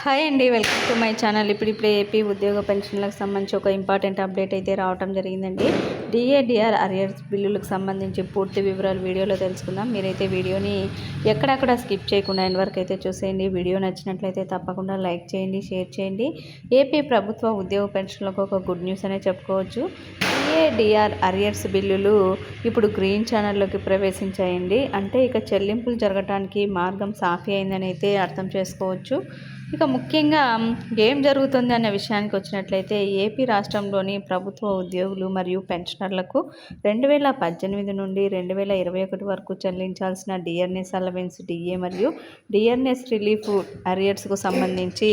Hi అండి welcome to my channel ఇప్పుడు ఇప్పుడు ఏపీ ఉద్యోగ పెన్షన్లకు సంబంధించి ఒక ఇంపార్టెంట్ అప్డేట్ అయితే రావడం జరిగిందండి. డిఏడిఆర్ అరియర్స్ బిల్లులకు సంబంధించి పూర్తి వివరాలు వీడియోలో తెలుసుకుందాం. మీరైతే వీడియోని ఎక్కడక్కడ స్కిప్ చేయకుండా ఎండ్ వరకు అయితే చూసేయండి. వీడియో నచ్చినట్లయితే తప్పకుండా లైక్ చేయండి షేర్ చేయండి. ఏపీ ప్రభుత్వ ఉద్యోగ పెన్షన్లకు ఒక గుడ్ న్యూస్ అనే చెప్పుకోవచ్చు. డిఏడిఆర్ అరియర్స్ బిల్లులు ఇప్పుడు గ్రీన్ ఛానల్లోకి ప్రవేశించాయండి. అంటే ఇక చెల్లింపులు జరగడానికి మార్గం సాఫీ అయిందని అయితే అర్థం చేసుకోవచ్చు. ఇక ముఖ్యంగా ఏం జరుగుతుంది అనే విషయానికి వచ్చినట్లయితే ఏపీ రాష్ట్రంలోని ప్రభుత్వ ఉద్యోగులు మరియు పెన్షనర్లకు రెండు వేల పద్దెనిమిది నుండి రెండు వేల ఇరవై ఒకటి వరకు చెల్లించాల్సిన డిఆర్ఎస్ అలవెన్స్ డిఏ మరియు డిఆర్ఎస్ రిలీఫ్ అరియర్స్కు సంబంధించి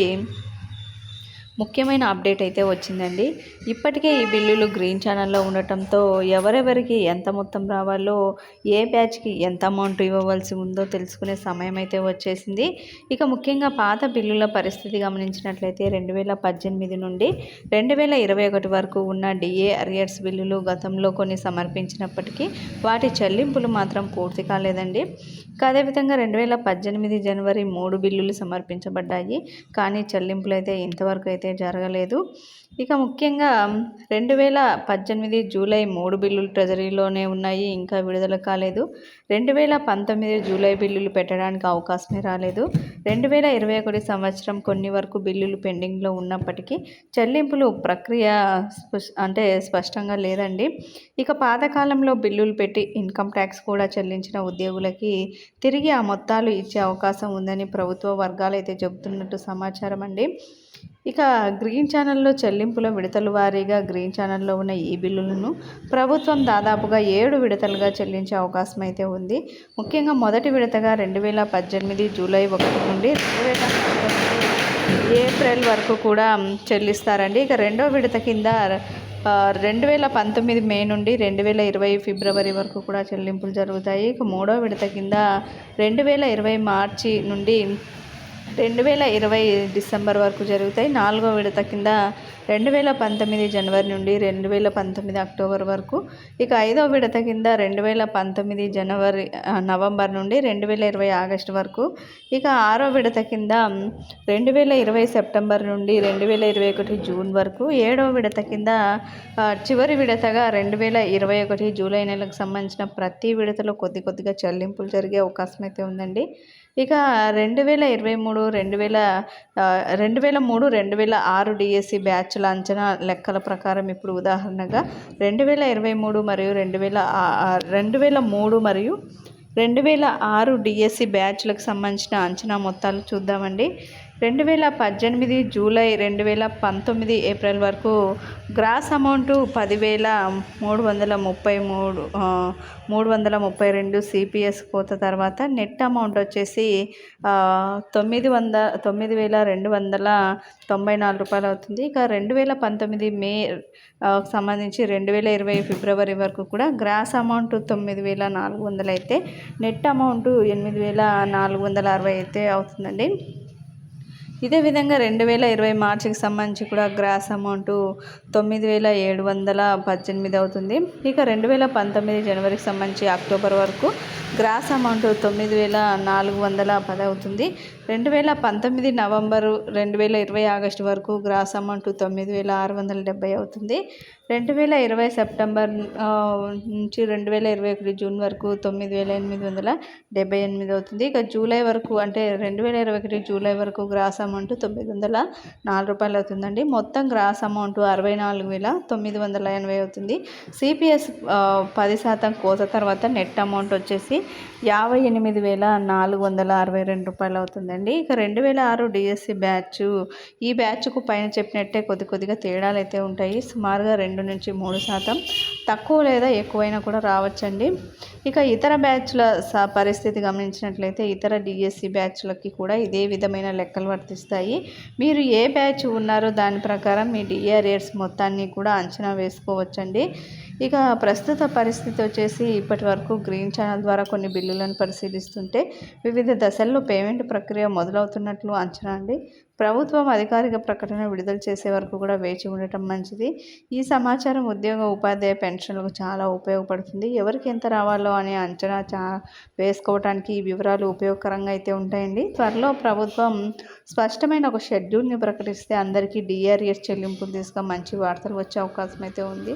ముఖ్యమైన అప్డేట్ అయితే వచ్చిందండి. ఇప్పటికే ఈ బిల్లులు గ్రీన్ ఛానల్లో ఉండటంతో ఎవరెవరికి ఎంత మొత్తం రావాలో ఏ బ్యాచ్కి ఎంత అమౌంట్ ఇవ్వవలసి ఉందో తెలుసుకునే సమయం అయితే వచ్చేసింది. ఇక ముఖ్యంగా పాత బిల్లుల పరిస్థితి గమనించినట్లయితే రెండు వేల పద్దెనిమిది నుండి రెండు వేల ఇరవై ఒకటి వరకు ఉన్న డిఏ అరియర్స్ బిల్లులు గతంలో కొన్ని సమర్పించినప్పటికీ వాటి చెల్లింపులు మాత్రం పూర్తి కాలేదండి. అదేవిధంగా రెండు వేల పద్దెనిమిది జనవరి మూడు బిల్లులు సమర్పించబడ్డాయి. కానీ చెల్లింపులు అయితే ఇంతవరకు అయితే జరగలేదు. ఇక ముఖ్యంగా రెండు వేల పద్దెనిమిది జూలై మూడు బిల్లులు ట్రెజరీలోనే ఉన్నాయి ఇంకా విడుదల కాలేదు. రెండు వేల పంతొమ్మిది జూలై బిల్లులు పెట్టడానికి అవకాశమే రాలేదు. రెండు వేల ఇరవై ఒకటి సంవత్సరం కొన్ని వరకు బిల్లులు పెండింగ్లో ఉన్నప్పటికీ చెల్లింపులు ప్రక్రియ అంటే స్పష్టంగా లేదండి. ఇక పాతకాలంలో బిల్లులు పెట్టి ఇన్కమ్ ట్యాక్స్ కూడా చెల్లించిన ఉద్యోగులకి తిరిగి ఆ మొత్తాలు ఇచ్చే అవకాశం ఉందని ప్రభుత్వ వర్గాలు అయితే చెబుతున్నట్టు సమాచారం అండి ఇక గ్రీన్ ఛానల్లో చెల్లింపుల విడతల వారీగా గ్రీన్ ఛానల్లో ఉన్న ఈ బిల్లులను ప్రభుత్వం దాదాపుగా ఏడు విడతలుగా చెల్లించే అవకాశం అయితే ఉంది. ముఖ్యంగా మొదటి విడతగా రెండు వేల పద్దెనిమిది జూలై ఒకటి నుండి రెండు వేల ఏప్రిల్ వరకు కూడా చెల్లిస్తారండి. ఇక రెండో విడత కింద రెండు వేల పంతొమ్మిది మే నుండి రెండు వేల ఇరవై ఫిబ్రవరి వరకు కూడా చెల్లింపులు జరుగుతాయి. ఇక మూడో విడత కింద రెండు వేల ఇరవై మార్చి నుండి రెండు వేల ఇరవై డిసెంబర్ వరకు జరుగుతాయి. నాలుగో విడత కింద రెండు వేల పంతొమ్మిది జనవరి నుండి రెండు వేల పంతొమ్మిది అక్టోబర్ వరకు. ఇక ఐదో విడత కింద రెండు వేల పంతొమ్మిది జనవరి నవంబర్ నుండి రెండు వేల ఇరవై ఆగస్టు వరకు. ఇక ఆరో విడత కింద రెండు వేల ఇరవై సెప్టెంబర్ నుండి రెండు వేల ఇరవై ఒకటి జూన్ వరకు. ఏడో విడత కింద చివరి విడతగా రెండు వేల ఇరవై ఒకటి జూలై నెలకు సంబంధించిన ప్రతి విడతలో కొద్ది కొద్దిగా చెల్లింపులు జరిగే అవకాశం అయితే ఉందండి. ఇక రెండు వేల ఇరవై మూడు రెండు వేల రెండు వేల మూడు రెండు వేల ఆరు డిఎస్సి బ్యాచ్ల అంచనా లెక్కల ప్రకారం ఇప్పుడు ఉదాహరణగా రెండు వేల ఇరవై మూడు మరియు రెండు వేల రెండు వేల మూడు మరియు రెండు వేల ఆరు డిఎస్సి బ్యాచ్లకు సంబంధించిన అంచనా మొత్తాలు చూద్దామండి. రెండు వేల పద్దెనిమిది జూలై రెండు వేల పంతొమ్మిది ఏప్రిల్ వరకు గ్రాస్ అమౌంటు పదివేల మూడు వందల ముప్పై మూడు మూడు వందల ముప్పై రెండు సిపిఎస్ కోత తర్వాత నెట్ అమౌంట్ వచ్చేసి తొమ్మిది వంద తొమ్మిది వేల రెండు వందల తొంభై నాలుగు రూపాయలు అవుతుంది. ఇక రెండు వేల పంతొమ్మిది మే సంబంధించి రెండు వేల ఇరవై ఫిబ్రవరి వరకు కూడా గ్రాస్ అమౌంట్ తొమ్మిది వేల నాలుగు వందలు అయితే నెట్ అమౌంట్ ఎనిమిది వేల నాలుగు వందల అరవై అయితే అవుతుందండి. ఇదే విధంగా రెండు వేల ఇరవై మార్చికి సంబంధించి కూడా గ్రాస్ అమౌంట్ తొమ్మిది వేల ఏడు వందల పద్దెనిమిది అవుతుంది. ఇక రెండు వేల పంతొమ్మిది జనవరికి సంబంధించి అక్టోబర్ వరకు గ్రాస్ అమౌంట్ తొమ్మిది వేల నాలుగు వందల పది అవుతుంది. రెండు వేల పంతొమ్మిది నవంబరు రెండు వేల ఇరవై ఆగస్టు వరకు గ్రాస్ అమౌంట్ తొమ్మిది వేల ఆరు వందల డెబ్బై అవుతుంది. రెండు వేల ఇరవై సెప్టెంబర్ నుంచి రెండు వేల ఇరవై ఒకటి జూన్ వరకు తొమ్మిది వేల ఎనిమిది వందల డెబ్బై ఎనిమిది అవుతుంది. ఇక జూలై వరకు అంటే రెండు వేల ఇరవై ఒకటి జూలై వరకు గ్రాస్ అమౌంట్ తొమ్మిది వందల నాలుగు రూపాయలు అవుతుందండి. మొత్తం గ్రాస్ అమౌంట్ అరవై నాలుగు వేల తొమ్మిది వందల ఎనభై అవుతుంది సిపిఎస్ పది శాతం కోత తర్వాత నెట్ అమౌంట్ వచ్చేసి యాభై ఎనిమిది వేల నాలుగు వందల అరవై రెండు రూపాయలు అవుతుందండి. ఇక రెండు వేల ఆరు డిఎస్సి బ్యాచ్ ఈ బ్యాచ్కు పైన చెప్పినట్టే కొద్ది కొద్దిగా తేడాలు అయితే ఉంటాయి. సుమారుగా రెండు నుంచి మూడు శాతం. తక్కువ లేదా ఎక్కువైనా కూడా రావచ్చండి. ఇక ఇతర బ్యాచ్ల పరిస్థితి గమనించినట్లయితే ఇతర డిఎస్సి బ్యాచ్లకి కూడా ఇదే విధమైన లెక్కలు వర్తిస్తాయి మీరు ఏ బ్యాచ్ ఉన్నారో దాని ప్రకారం మీ డిఆర్ఏర్స్ మొత్తాన్ని కూడా అంచనా వేసుకోవచ్చండి. ఇక ప్రస్తుత పరిస్థితి వచ్చేసి ఇప్పటి వరకు గ్రీన్ ఛానల్ ద్వారా కొన్ని బిల్లులను పరిశీలిస్తుంటే వివిధ దశల్లో పేమెంట్ ప్రక్రియ మొదలవుతున్నట్లు అంచనా అండి. ప్రభుత్వం అధికారిక ప్రకటన విడుదల చేసే వరకు కూడా వేచి ఉండటం మంచిది. ఈ సమాచారం ఉద్యోగ ఉపాధ్యాయ పెన్షన్లకు చాలా ఉపయోగపడుతుంది. ఎవరికి ఎంత రావాలో అనే అంచనా చా వేసుకోవడానికి ఈ వివరాలు ఉపయోగకరంగా అయితే ఉంటాయండి. త్వరలో ప్రభుత్వం స్పష్టమైన ఒక షెడ్యూల్ని ప్రకటిస్తే అందరికీ డిఆర్ఎస్ చెల్లింపులు తీసుకొని మంచి వార్తలు వచ్చే అవకాశం అయితే ఉంది.